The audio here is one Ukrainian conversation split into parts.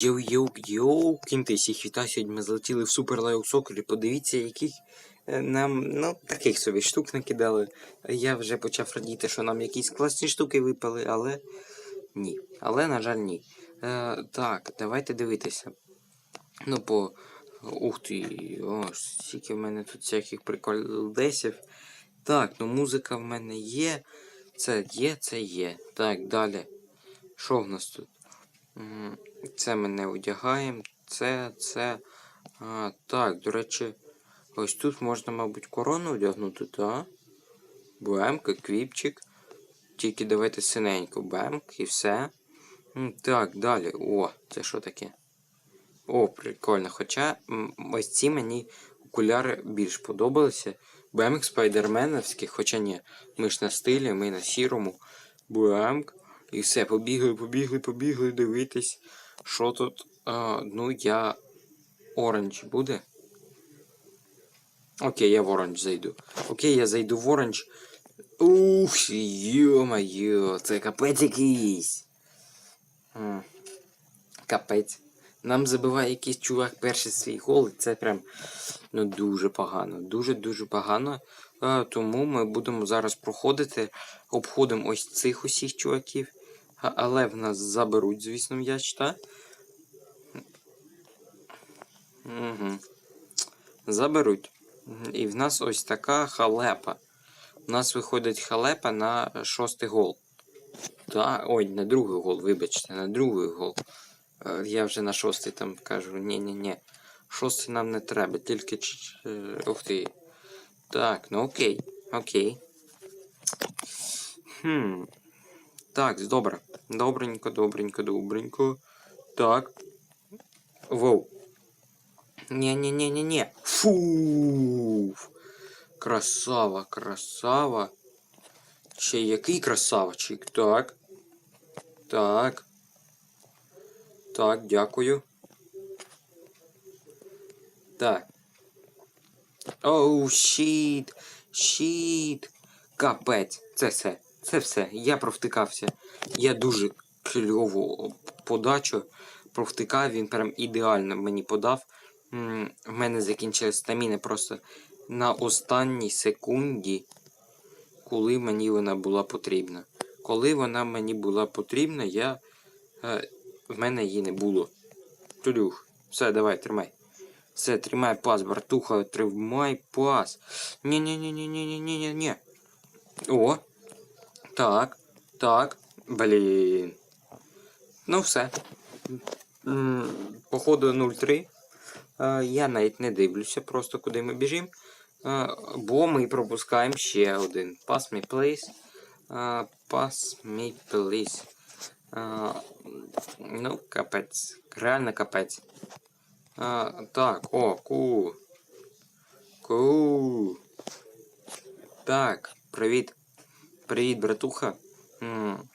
Йоу-йоу-йоу, кінти всіх вітаю, сьогодні ми залетіли в Супер Лайв Соколі. Подивіться, яких е, нам, ну, таких собі штук накидали. Я вже почав радіти, що нам якісь класні штуки випали, але ні. Але, на жаль, ні. Е, так, давайте дивитися. Ну, по. Ух ти, о, скільки в мене тут всяких приколдесів. Так, ну музика в мене є. Це є, це є. Так, далі. Що в нас тут? Це ми не одягаємо. Це, це. А, так, до речі, ось тут можна, мабуть, корону одягнути, так? Бемк, еквіпчик. Тільки давайте синенько. Бемк і все. Так, далі. О, це що таке? О, прикольно. Хоча ось ці мені окуляри більш подобалися. Бемк спайдерменовський, хоча ні. Ми ж на стилі, ми на сірому. Бемк. І все, побігли, побігли, побігли дивитись. Що тут? А, ну, я. Оранж буде. Окей, я в оранж зайду. Окей, я зайду в оранж. Ух, йо-моє, це капець якийсь. Капець. Нам забиває якийсь чувак перший свій гол, це прям ну, дуже погано. Дуже-дуже погано. Тому ми будемо зараз проходити, обходимо ось цих усіх чуваків. Але в нас заберуть, звісно, м'яч, так? Угу. Заберуть. І в нас ось така халепа. У нас виходить халепа на шостий гол. Та, ой, на другий гол, вибачте, на другий гол. Е, Я вже на шостий там кажу, ні-ні-ні. Шостий нам не треба, тільки. е, Ух ти. Так, ну окей. Окей. Хм. Так, добре. Добренько, добренько, добренько. Так. Воу. Не-не-не-не-не. Фу. Красава, красава. Ще який красавчик. Так. Так. Так, дякую. Так. Оу, щіт. Щіт. Капець. Це все. Це все. Я провтикався. Я дуже кльову подачу провтикав. Він прям ідеально мені подав. В мене закінчилась стаміна просто на останній секунді, коли мені вона була потрібна. Коли вона мені була потрібна, я. Е, в мене її не було. Тулюх, все, давай, тримай. Все, тримай пас, братуха, тримай пас. Ні-ні-ні-ні-ні-ні-ні-ні. О. Так. Так. Блін. Ну все. Походу 0-3. Е, Я навіть не дивлюся, просто куди ми біжимо. Е, Бо ми пропускаємо ще один. Pass me please. Е, Pass me please. Ну, капець. Реально капець. Так, о, ку. Ку. Так, привіт. Привіт, братуха. М,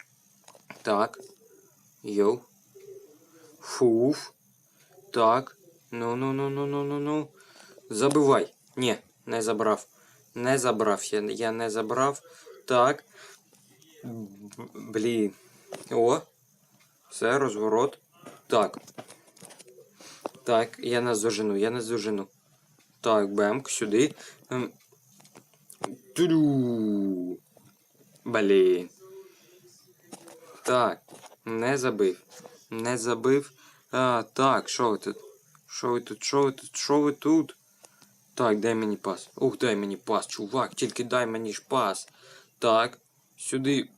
Так. Йоу. Фуф. Так. Ну, ну, ну, ну, ну, ну, ну. Забивай. Ні, не забрав. Не забрав. Я, я не забрав. Так. Блін. О. Все, розворот. Так. Так, я нас зожену, я нас зожену. Так, бемк, сюди. Ем. Блін. Так, не забив. Не забив. А, так, що ви тут? Що ви тут? Що ви тут? Що ви тут? Так, дай мені пас. Ух, дай мені пас, чувак, тільки дай мені ж пас. Так, сюди.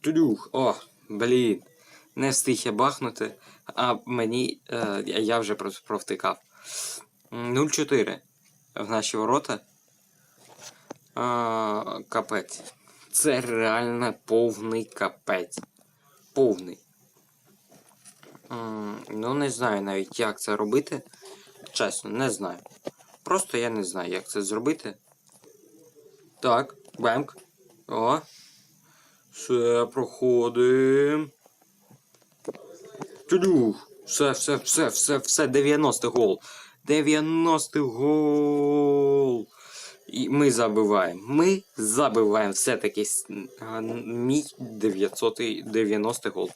Тулюх. О, блін. Не встиг я бахнути, а мені. Е, я- вже провтикав. 0-4 в наші ворота. А, капець. Це реально повний капець. Повний. Ну, не знаю навіть, як це робити. Чесно, не знаю. Просто я не знаю, як це зробити. Так, бемк. О. Все, проходим. Тюдюх. Все, все, все, все, все, 90 гол. 90 гол. І ми забиваємо. Ми забиваємо все-таки мій 990 гол.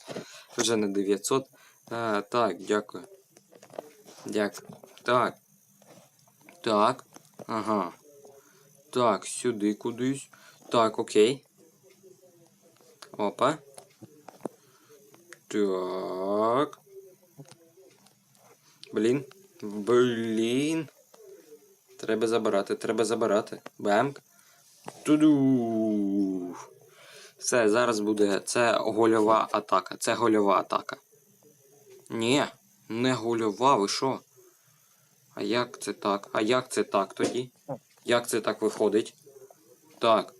Вже на 900. А, так, дякую. Дякую. Так. Так. Ага. Так, сюди кудись. Так, окей. Опа. Так. Блін. Блін. Треба забирати, треба забирати. Бемк. Туду. Все, зараз буде. Це гольова атака. Це гольова атака. Ні, не гольова, ви що? А як це так? А як це так тоді? Як це так виходить? Так.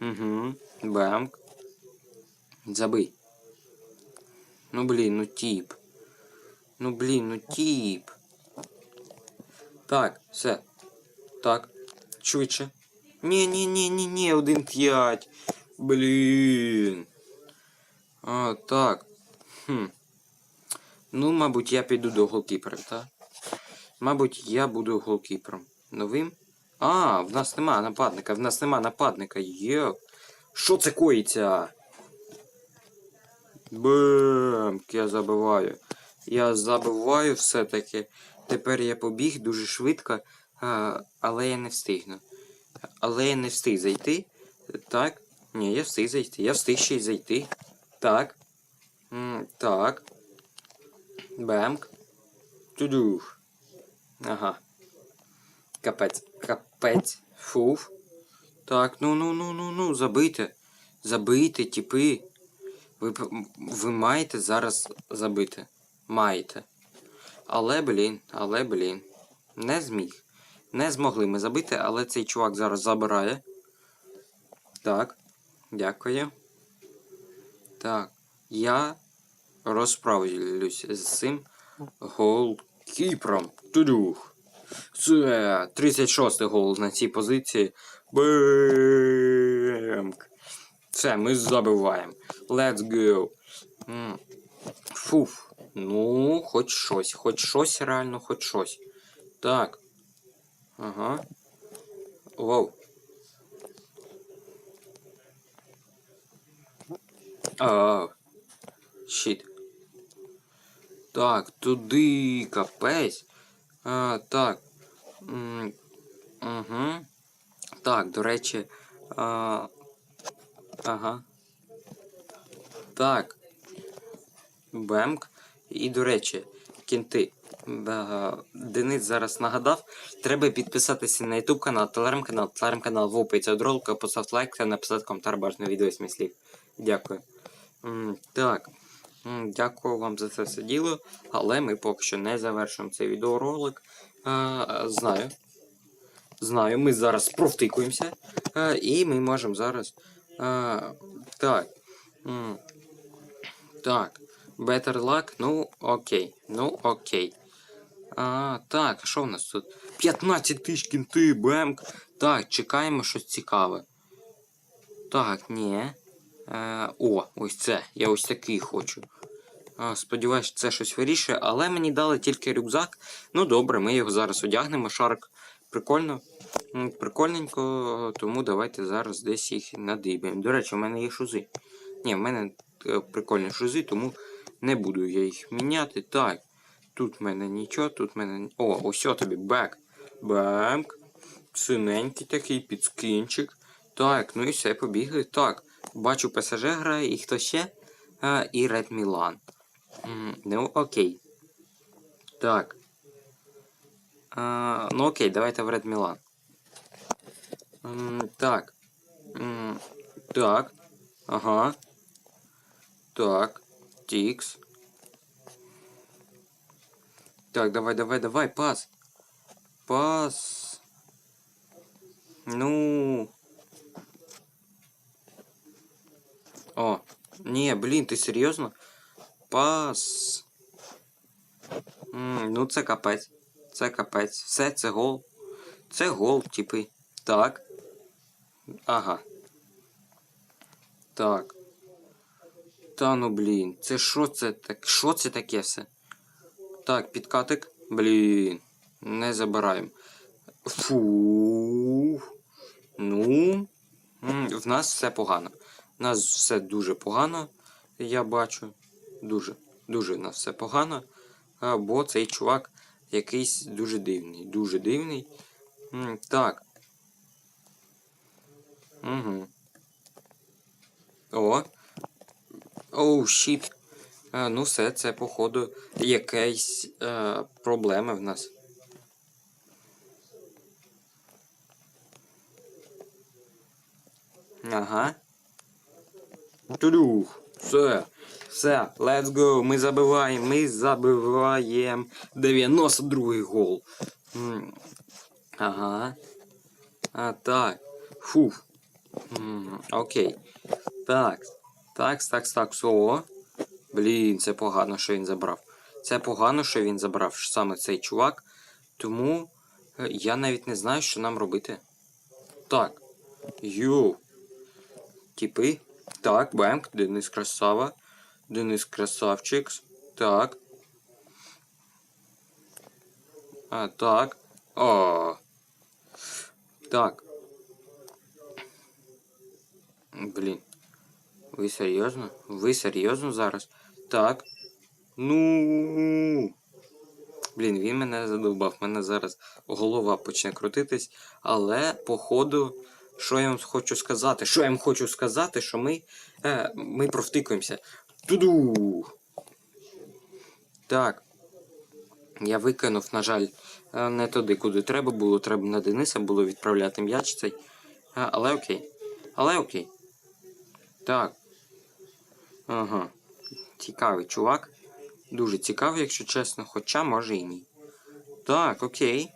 Угу. Бемк. Забий. Ну блін, ну тіп. Ну блін, ну тіп. Так, все. Так. Швидше. Ні, ні, ні, ні, ні, один п'ять. Блін. А, так. Хм. Ну, мабуть, я піду до голкіпера, так? Мабуть, я буду голкіпером. Новим? А, в нас нема нападника, в нас нема нападника. Є. Що це коїться? Бемк, я забиваю. Я забиваю все-таки. Тепер я побіг дуже швидко, але я не встигну. Але я не встиг зайти. Так. Ні, я встиг зайти. Я встиг ще й зайти. Так. Так. Бемк. Тудух. Ага. Капець. Капець. Фуф. Так, ну ну ну ну ну, забийте. Забийте, тіпи. Ви, ви маєте зараз забити. Маєте. Але, блін, але, блін. Не зміг. Не змогли ми забити, але цей чувак зараз забирає. Так. Дякую. Так. Я розправлюсь з цим голкіпром. Тудух. Це 36 гол на цій позиції. Бемк. Все, ми забиваємо. Let's go. Фуф. Ну, хоч щось, хоч щось реально, хоч щось. Так. Ага. Воу. А. Щит. Так, туди капець. А, так. Угу. Так, до речі. А, ага. Так. Бемк. І, до речі, кінти. Е, Денис зараз нагадав. Треба підписатися на YouTube канал, телеграм-канал, телеграм-канал в описі від ролика, поставити лайк та написати коментар бажано відео з слів. Дякую. Так. Дякую вам за це все діло, але ми поки що не завершуємо цей відеоролик. А, знаю. Знаю, ми зараз провтикуємося. А, і ми можемо зараз. А, так. Так. Better luck, ну окей. Ну окей. А, так, а що в нас тут? 15 тисяч кінти, бемк. Так, чекаємо щось цікаве. Так, ні. Е, о, ось це. Я ось такий хочу. А, сподіваюсь, це щось вирішує, але мені дали тільки рюкзак. Ну добре, ми його зараз одягнемо. Шарк прикольно. Прикольненько, тому давайте зараз десь їх надибаємо. До речі, у мене є шузи. Ні, в мене е, прикольні шузи, тому не буду я їх міняти. Так. Тут в мене нічого, тут в мене. О, ось тобі бек. Бемк. Синенький такий підскінчик. Так, ну і все, побігли. Так. Бачу, ПСЖ грає, і хто ще? А, і Ред Мілан. Ну, окей. Так. А, ну окей, давайте в Ред Мілан. Так. Так. Ага. Так. Тікс. Так, давай, давай, давай, пас. Пас. Ну. О, ні, блін, ти серйозно? Пас. М, ну це капець. Це капець. Все, це гол. Це гол, типи. Так. Ага. Так. Та ну блін. Це що це так? Що це таке все? Так, підкатик. Блін. Не забираємо. Фу. Ну. В нас все погано. У нас все дуже погано, я бачу. Дуже, дуже в нас все погано. Бо цей чувак якийсь дуже дивний. Дуже дивний. Так. Угу. О. Оу, щіт. Ну все, це, походу, якась е, проблема в нас. Ага. Тудух. Все. Все, let's go. Ми забиваємо, ми забиваємо 92-й гол. М, Ага. А, так. Фух. М, Окей. Так. Так, так, так, о. Блін, це погано, що він забрав. Це погано, що він забрав саме цей чувак. Тому е, я навіть не знаю, що нам робити. Так. Йоу. Типи. Так, Бемк, Денис Красава. Денис Красавчик. Так. А, так. О. Так. Блін. Ви серйозно? Ви серйозно зараз? Так. Ну. Блін, він мене задовбав. Мене зараз голова почне крутитись. Але, походу, що я вам хочу сказати? Що я вам хочу сказати, що ми. Е, ми провтикуємося. Туду. Так. Я викинув, на жаль, е, не туди, куди треба було. Треба на Дениса було відправляти м'яч цей. Але окей. Але окей. Так. Ага. Цікавий чувак. Дуже цікавий, якщо чесно, хоча може і ні. Так, окей.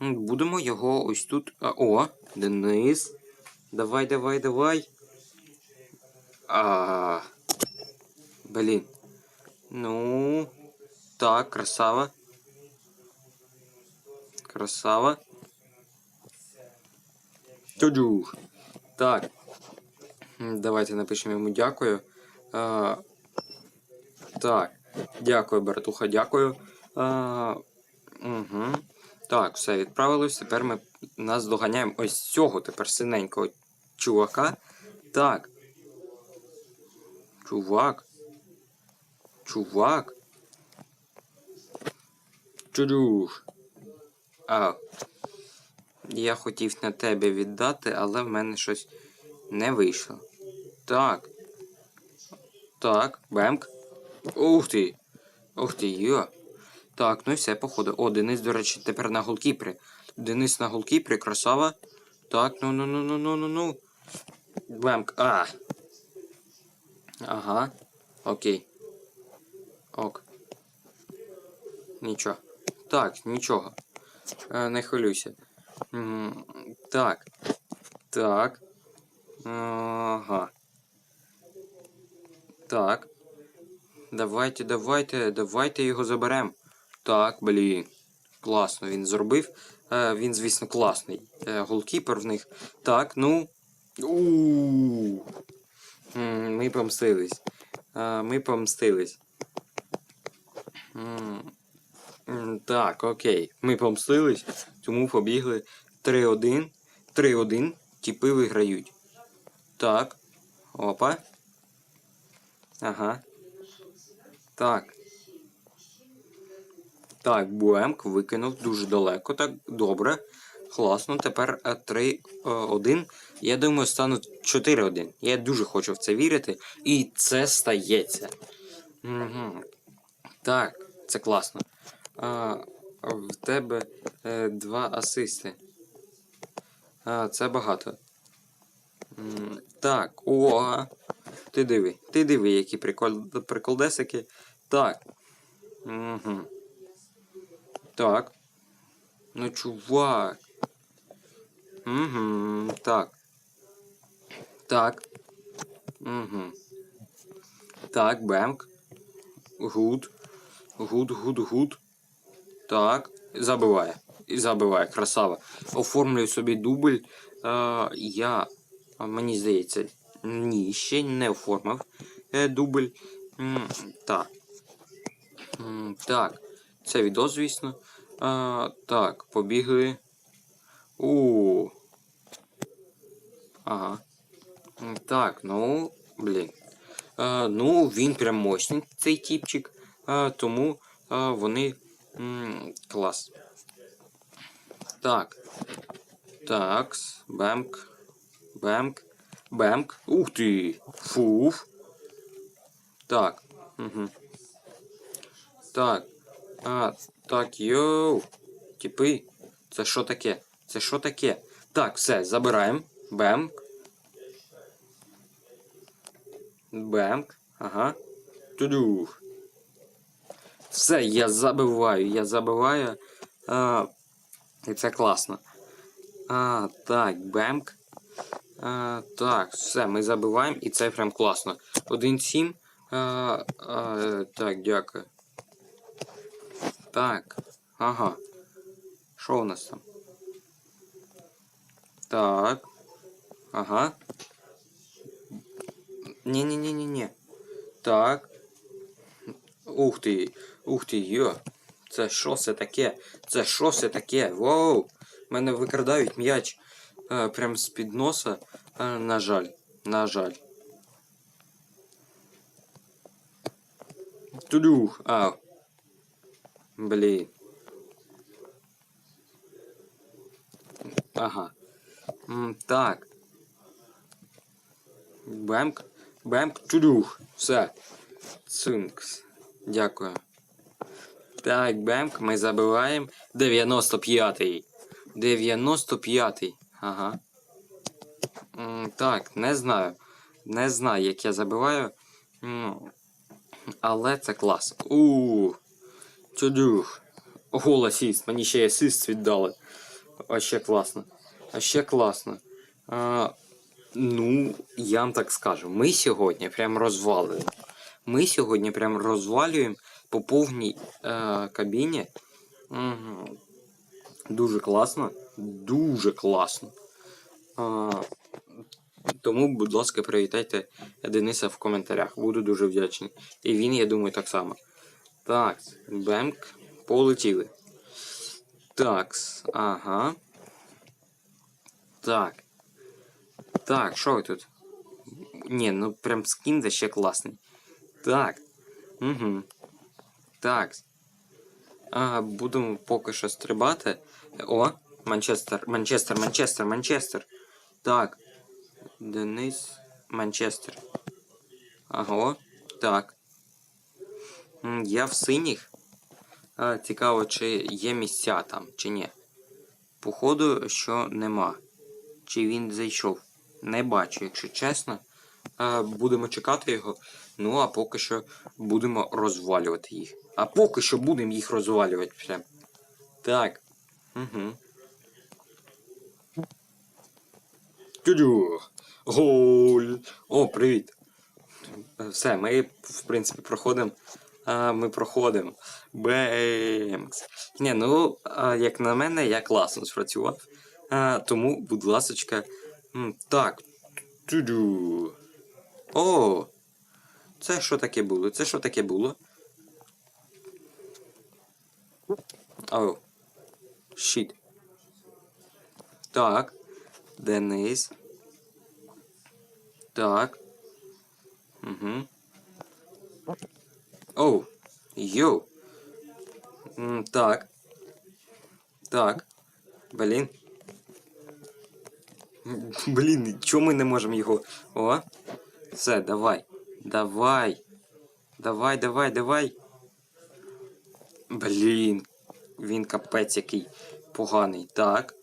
Будемо його ось тут. А, о, Денис. Давай, давай, давай. А. Блін. Ну. Так, красава. Красава. Тюдюх. Так. Давайте напишемо йому дякую. А, так. Дякую, братуха, дякую. А, угу. Так, все відправилось. Тепер ми нас доганяємо ось цього тепер синенького чувака. Так. Чувак. Чувак. Чудюш. А. Я хотів на тебе віддати, але в мене щось не вийшло. Так. Так, бемк. Ух ти. Ух ти, йо. Так, ну і все, походу. О, Денис, до речі, тепер на голкіпрі. Денис на голкіпрі, красава. Так, ну ну ну ну ну ну ну. Бемк. А. Ага. Окей. Ок. Нічого. Так, нічого. Е, не хвилюйся. Так. Так. Ага. Так. Давайте, давайте, давайте його заберемо. Так, блін. Класно він зробив. Е, він, звісно, класний. Е, голкіпер в них. Так, ну. у М, Ми помстились. Е, Ми помстились. Так, окей. Ми помстились, тому побігли 3-1. 3-1. Тіпи виграють. Так. Опа. Ага. Так. Так, Буемк викинув дуже далеко. Так, добре. Класно. Тепер 3-1. Я думаю, стануть 4-1. Я дуже хочу в це вірити. І це стається. Угу. Так, це класно. А, в тебе е, два асисти. А, це багато. Так, о, ти диви, ти диви, які прикол, приколдесики. Так. Угу. Так. Ну, чувак. Угу. Так. Так. Угу. Так, бемк. Гуд. Гуд, гуд, гуд. Так. Забиває. І забиває. Красава. Оформлюю собі дубль. Е, я. Мені здається, ні, ще не оформив е, дубль. Так. Так. Це відео, звісно. А, так, побігли. У. Ага. Так, ну, блін. Е, ну, він прям мощний, цей тіпчик. Е, тому е, вони м, клас. Так. Такс. Бемк. Бемк. Бемк. Ух ти! Фуф. Так. Угу. Так. А, так, йоу. Типи. Це що таке? Це що таке? Так, все, забираємо. Бемк. Бемк. Ага. Тудух. Все, я забиваю, я забиваю. А, і це класно. А, так, бемк. А, так, все, ми забиваємо, і це прям класно. 1-7. А, а, так, дякую. Так. Ага. Що у нас там? Так. Ага. Ні-ні-ні-ні-ні. Так. Ух ти. Ух ти, йо. Це що це таке? Це що це таке? Воу! Мене викрадають м'яч е, прям з-під носа. Е, на жаль. На жаль. Тудух. Ау. Блін. Ага. Так. Бемк. Бемк. Тудух. Все. Цинкс. Дякую. Так, бемк, ми забиваємо. 95-й. 95-й. Ага. М, Так, не знаю. Не знаю, як я забиваю. М, Але це клас. У. Тюдюх. Гол асіст. Мені ще й асист віддали. А ще класно. А ще класно. А, ну, я вам так скажу. Ми сьогодні прям розвалюємо. Ми сьогодні прям розвалюємо по повній е, кабіні. Мгм. Дуже класно. Дуже класно. А, тому, будь ласка, привітайте Дениса в коментарях. Буду дуже вдячний. І він, я думаю, так само. Так, бемк. Полетіли. Такс. Ага. Так. Так, що тут? Ні, ну прям скін ще класний. Так. Угу. Так. А, будемо поки що стрибати. О, Манчестер, Манчестер, Манчестер, Манчестер. Так. Денис. Манчестер. Ага. Так. Я в синіх. Цікаво, чи є місця там, чи ні. Походу, що нема. Чи він зайшов? Не бачу, якщо чесно. Будемо чекати його. Ну, а поки що будемо розвалювати їх. А поки що будемо їх розвалювати прям. Так. Угу. Тюдю. Голь. О, привіт. Все, ми, в принципі, проходимо. Ми проходимо. Бемкс. Ні, ну, як на мене, я класно спрацював. Тому, будь ласочка. Так. Тюдю. О! Це що таке було? Це що таке було? Оу. Щит. Так. Денис. Так. Угу. Оу. Йоу. Так. Так. Блін. Блін, чому ми не можемо його. О. Все, давай. Давай. Давай, давай, давай. Блін. Він капець який поганий. Так.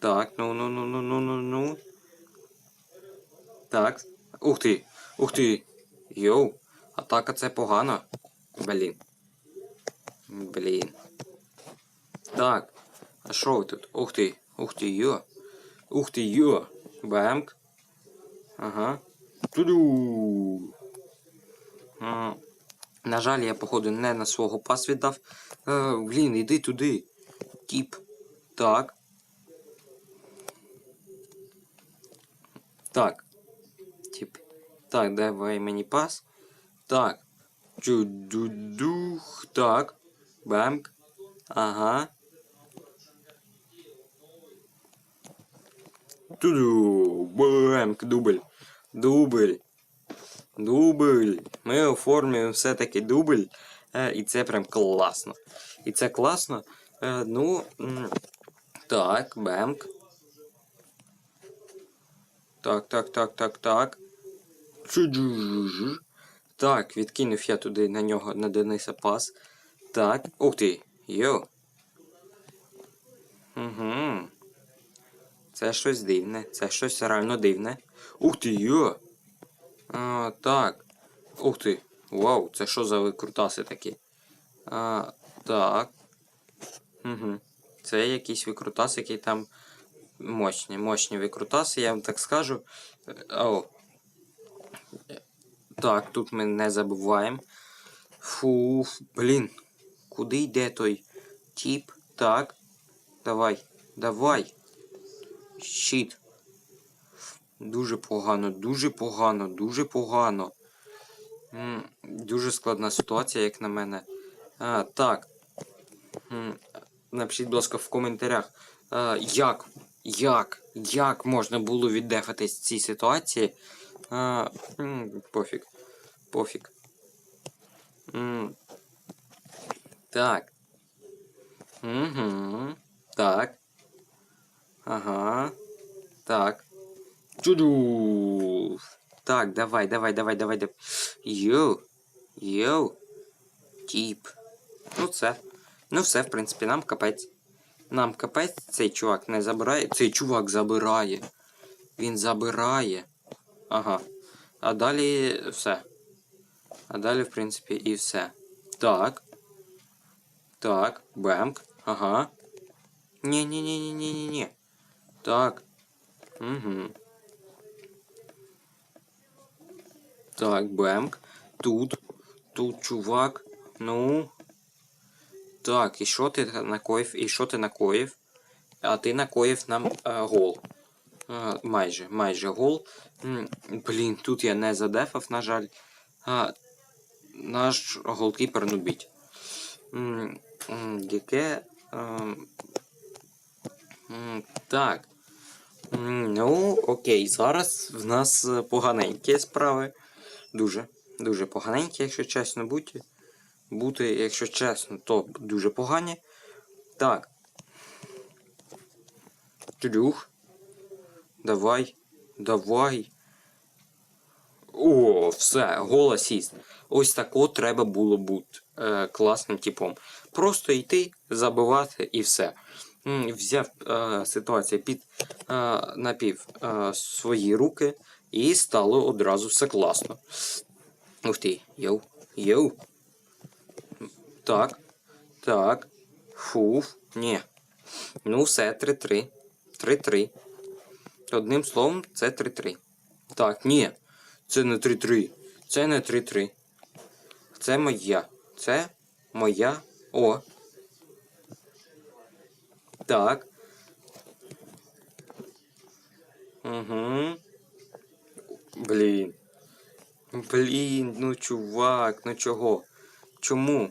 Так, ну ну ну ну ну ну ну. Так. Ух ти! Ух ти! Йоу! Атака це погано. Блін. Блін. Так. А що ви тут? Ух ти! Ух ти йо! Ух ти йо! Бемк. Ага. Туду. На жаль, я, походу, не на свого пас віддав. Е, блін, іди туди. Тіп. Так. Так. Тіп. Так, давай мені пас. Так. Чудудух. Так. Бемк. Ага. Туду, бемк, дубль. Дубль. Дубль. Ми оформлюємо все-таки дубль. Е, і це прям класно. І це класно. Е, ну. Так, бемк. Так, так, так, так, так. Так, відкинув я туди на нього на Дениса пас. Так. Ух ти. Йо. Угу. Це щось дивне. Це щось реально дивне. Ух ти, йо. А, так. Ух ти. Вау, це що за викрутаси такі? А, так. Угу. Це якийсь викрутас, який там мощні, мощні викрутаси, я вам так скажу. Е, О. Так, тут ми не забуваємо. Фу, блін. Куди йде той тіп? Так. Давай, давай. Щит. Дуже погано, дуже погано, дуже погано. Дуже складна ситуація, як на мене. А, так. Напишіть, будь ласка, в коментарях, а, як, як, як можна було віддефатись в цій ситуації. А, пофіг. Пофіг. М, Так. Угу. Так. Ага. Так. Чуду. Так, давай, давай, давай, давай, давай. Йоу. Йоу. Тіп. Ну це. Ну все, в принципі, нам капець. Нам капець цей чувак не забирає. Цей чувак забирає. Він забирає. Ага. А далі все. А далі, в принципі, і все. Так. Так, бемк. Ага. Ні-ні-ні-ні-ні-ні. Так. Угу. Так, бемк. Тут. Тут чувак. Ну. Так, і що ти накоїв? І що ти накоїв? А ти накоїв нам е, гол. Е, майже, майже гол. М, Блін, тут я не задефав, на жаль. А, наш голкіпер нубіть. Яке. ем, Так. Ну, окей, зараз в нас е, поганенькі справи. Дуже, дуже поганенькі, якщо чесно бути. Бути, якщо чесно, то дуже погані. Так. Трюх. Давай. Давай. О, все, гол асіст. Ось тако треба було бути е, класним типом. Просто йти, забивати і все. Взяв е, ситуацію під е, напів е, свої руки і стало одразу все класно. Ух ти, йоу, йоу. Так. Так. Фуф. Ні. Ну, все, 3-3. 3-3. Одним словом, це 3-3. Так, ні. Це не 3-3. Це не 3-3. Це моя. Це моя. О. Так. Угу. Блін. Блін, ну чувак, ну чого? Чому?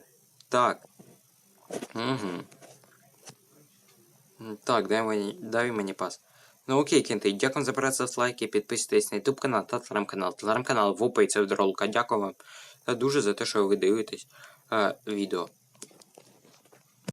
Так. Угу. Так, дай мені, дай мені пас. Ну окей, кінти, дякую за перегляд, лайки, підписуйтесь на YouTube канал та телеграм-канал. Телеграм-канал в описі. Дякую вам дуже за те, що ви дивитесь е, відео.